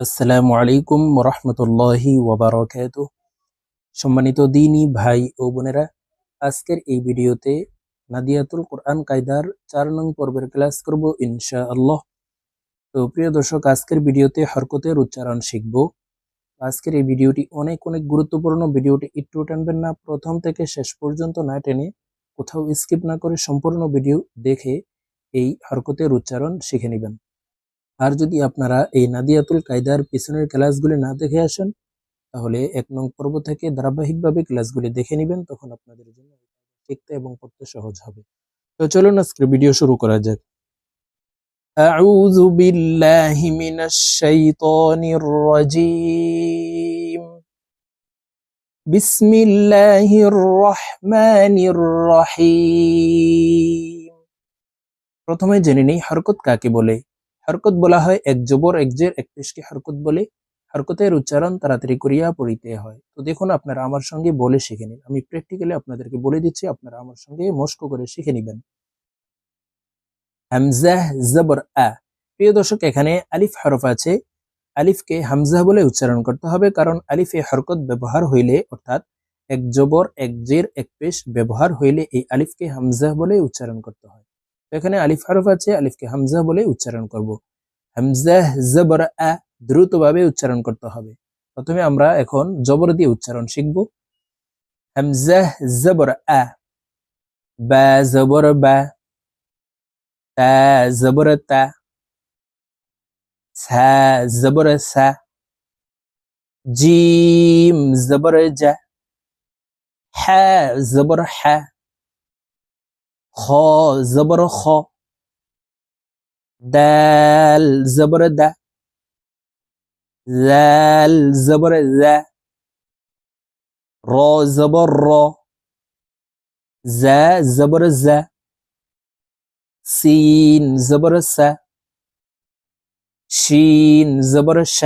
আসসালামু আলাইকুম রহমতুল্লাহি ওবরাকাত সম্মানিত দিনী ভাই ও বোনেরা, আজকের এই ভিডিওতে নাদিয়াতুল কোরআন কায়দার চার নং পর্বের ক্লাস করব ইনশা আল্লাহ তো প্রিয় দর্শক, আজকের ভিডিওতে হরকতের উচ্চারণ শিখব। আজকের এই ভিডিওটি অনেক অনেক গুরুত্বপূর্ণ, ভিডিওটি একটু টানবেন না, প্রথম থেকে শেষ পর্যন্ত না টেনে কোথাও স্কিপ না করে সম্পূর্ণ ভিডিও দেখে এই হরকতের উচ্চারণ শিখে নেবেন। আর যদি আপনারা এই নাদিয়াতুল কায়দার পিছনের ক্লাসগুলি না দেখে আসেন তাহলে এক নং পর্ব থেকে ধারাবাহিকভাবে ক্লাসগুলি দেখে নেবেন তখন আপনাদের জন্য শিখতে এবং পড়তে সহজ হবে তো চলুন আজকের ভিডিও শুরু করা যাক أعوذ بالله من الشيطان الرجيم بسم الله الرحمن الرحيم প্রথমে জেনে নেই হরকত কাকে বলে হরকত বলা হয়, এক জবর, এক জের, এক পেশকে হরকত বলে। হরকতের উচ্চারণ তাড়াতাড়ি করিয়া পড়িতে হয়। তো দেখুন, আপনারা আমার সঙ্গে বলে শিখে নিন। আমি প্র্যাকটিক্যালি আপনাদেরকে বলে দিচ্ছি, আপনারা আমার সঙ্গে মস্ক করে শিখে নিবেন। হামজাহ জবর আ। প্রিয় দর্শক, এখানে আলিফ হরফ আছে। আলিফকে হামজাহ বলে উচ্চারণ করতে হবে, কারণ আলিফে হরকত ব্যবহার হইলে, অর্থাৎ এক জবর, এক জের, এক পেশ ব্যবহার হইলে এই আলিফকে হামজাহ বলে উচ্চারণ করতে হয় এখানে আলিফ হরফ আছে, আলিফকে হামজা বলে উচ্চারণ করব। হামজা জবর আ দ্রুতভাবে উচ্চারণ করতে হবে। প্রথমে আমরা এখন জবর দিয়ে উচ্চারণ শিখব। হামজা জবর আ, বা জবর বা, তা জবর তা, সা জবর সা, জিম জবর জা, হা জবর হা। خا زبر خا دال زبر د. زال زبر ز. را زبر را ز زبر ز. سین زبر س. شین زبر ش.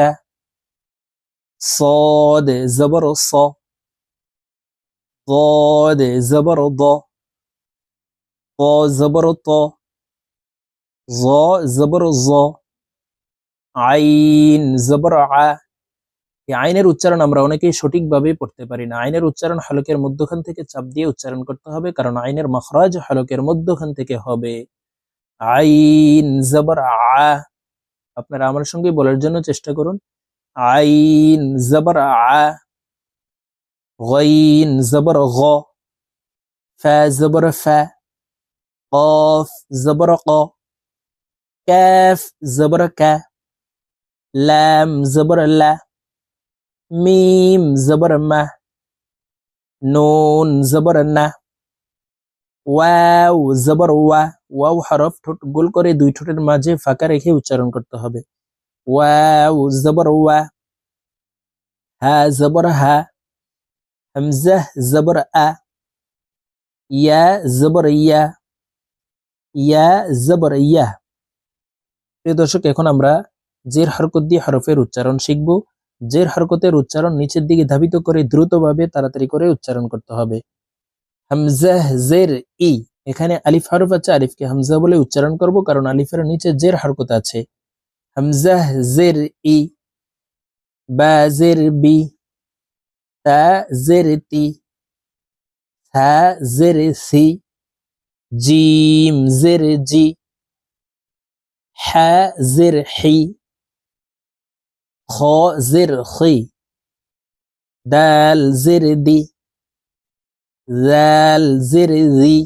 صاد زبر ص، ضاد زبر ض. ط زبر ط ظ زبر ظ আইন জবর আ এই আইনের উচ্চারণ আমরা অনেকেই সঠিকভাবে পড়তে পারি না আইনের উচ্চারণ হলকের মধ্যখান থেকে চাপ দিয়ে উচ্চারণ করতে হবে কারণ আইনের মখরাজ হলকের মধ্যখান থেকে হবে আইন জবর আ আপনারা আমার সঙ্গে বলার জন্য চেষ্টা করুন আইন জবর আ غين زبر غ فا زبر فا قاف زبر ق كاف زبر كا لام زبر لا মিম জবর মা নুন জবর না ওয়াও জবর ওয়া ওয়াও হরফ ঠোঁট গোল করে দুই ঠোঁটের মাঝে ফাঁকা রেখে উচ্চারণ করতে হবে ওয়াও জবর ওয়া হা জবর হা হামজা জবর আ ইয়া জবর ইয়া ইয়া, জবর, ইয়া। প্রিয় দর্শক, এখন আমরা জের হরকত দিয়ে হরফের উচ্চারণ শিখব। জের হরকতের উচ্চারণ নিচের দিকে ধাবিত করে দ্রুতভাবে তাড়াতাড়ি করে উচ্চারণ করতে হবে। হামজা, জের, ই। এখানে আলিফ হরফ আছে, আলিফকে হামজা বলে উচ্চারণ করব, কারণ আলিফের নিচে জের হরকত আছে। হামজাহ জের, ই। বা, জের, বি। জের জের, সি। জিম জের জি হা জের হি খ জের খি দাল জের দি জাল জের জি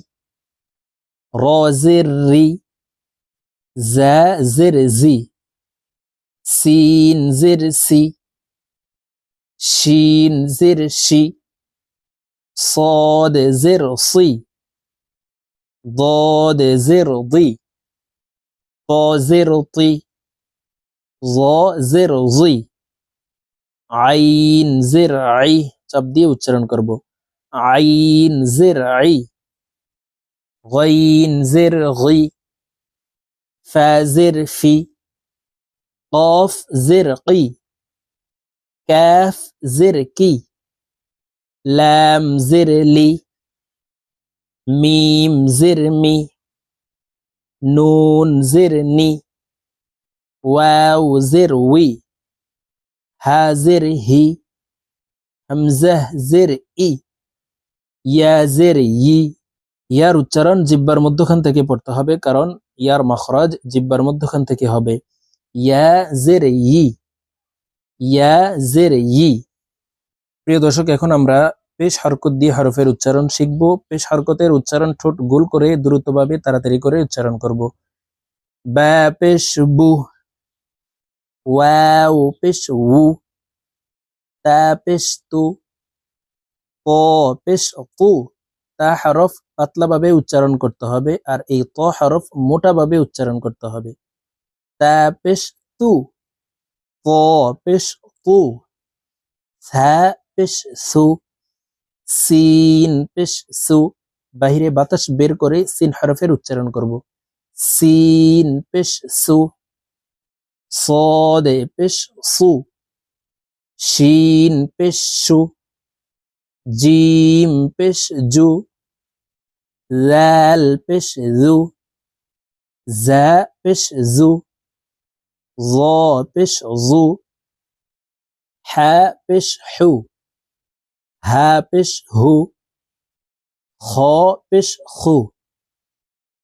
র জের রি জা জের জি সিন জের সি শিন জের শি صاد زر صي ضاد زر ضي طا زر طي ظا زر ظي আইন জের আই চাপ দিয়ে উচ্চারণ করব আইন জের আই غين زر غي فا زر في قاف زر قي كاف زر كي لام زر মিম জিরমি নুন জিরনি ওয়াউ জিরউই হা জিরহি হামজাহ জিরই ইয়া জিরই ইয়ার উচ্চারণ জিব্বার মধ্যখান থেকে পড়তে হবে কারণ ইয়ার মখরাজ জিব্বার মধ্যখান থেকে হবে ইয়া জিরই ইয়া জিরই প্রিয় দর্শক এখন আমরা পেশ হরকত দিয়ে হরফের উচ্চারণ শিখব। পেশ হরকতের উচ্চারণ ঠোঁট গোল করে দ্রুতভাবে তাড়াতাড়ি করে উচ্চারণ করব। বা পেশ বু, ওয়াও পেশ উ, তা পেশ তু, ক পেশ তা হরফ পাতলাভাবে উচ্চারণ করতে হবে আর এই ত হরফ মোটাভাবে উচ্চারণ করতে হবে। তা পেশ তু, ক পেশ কু সা পেশ সু সিন, পেশ, সু, বাহিরে বাতাস বের করে সিন হরফের উচ্চারণ করব। সিন, পেশ, সু, সদে, পেশ, সু, শিন, পেশ, সু, জিম, পেশ, জু, ল্যাল, পেশ, জু জা পেশ, জু, জ, পেশ, জু, হ্যা, পেশ, হু হা পেশ হু খ পেশ খু,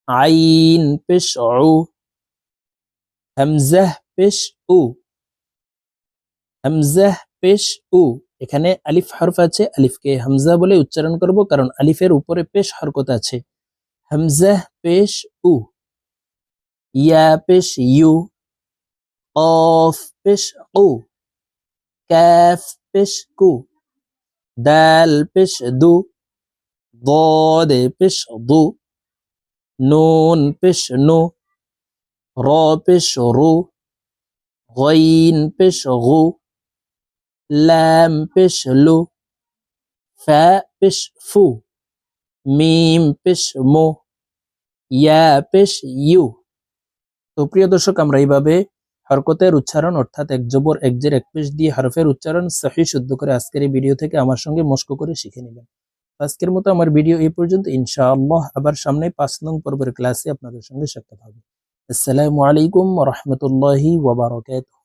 আইন পেশ উ, হামজাহ পেশ উ, হামজাহ পেশ উ। এখানে আলিফ হরফ আছে, আলিফকে হামজা বলে উচ্চারণ করব কারণ আলিফের উপরে পেশ হরকত আছে। হামজাহ পেশ উ, ইয়া পেশ ইউ অফ পেশ উ, ক্যাফ পেশ কু। দাল পেশ দু ضاد পেশ দু নুন পেশ নু র পেশ রু غين পেশ গু লাম পেশ লু ফা পেশ ফু মিম পেশ মো ইয়া পেশ ইউ তো প্রিয় দর্শক আমরা এইভাবে হরকতের উচ্চারণ অর্থাৎ এক জবর, এক জের, এক পেশ দিয়ে হরফের উচ্চারণ সহি শুদ্ধ করে আজকের এই ভিডিও থেকে আমার সঙ্গে মস্ক করে শিখে নেবেন। আজকের মতো আমার ভিডিও এই পর্যন্ত। ইনশাআল্লাহ আবার সামনে পাঁচ নং পর্বের ক্লাসে আপনাদের সঙ্গে সাক্ষাৎ হবে। আসসালামু আলাইকুম রহমতুল্লাহি ওবরাকাতুহ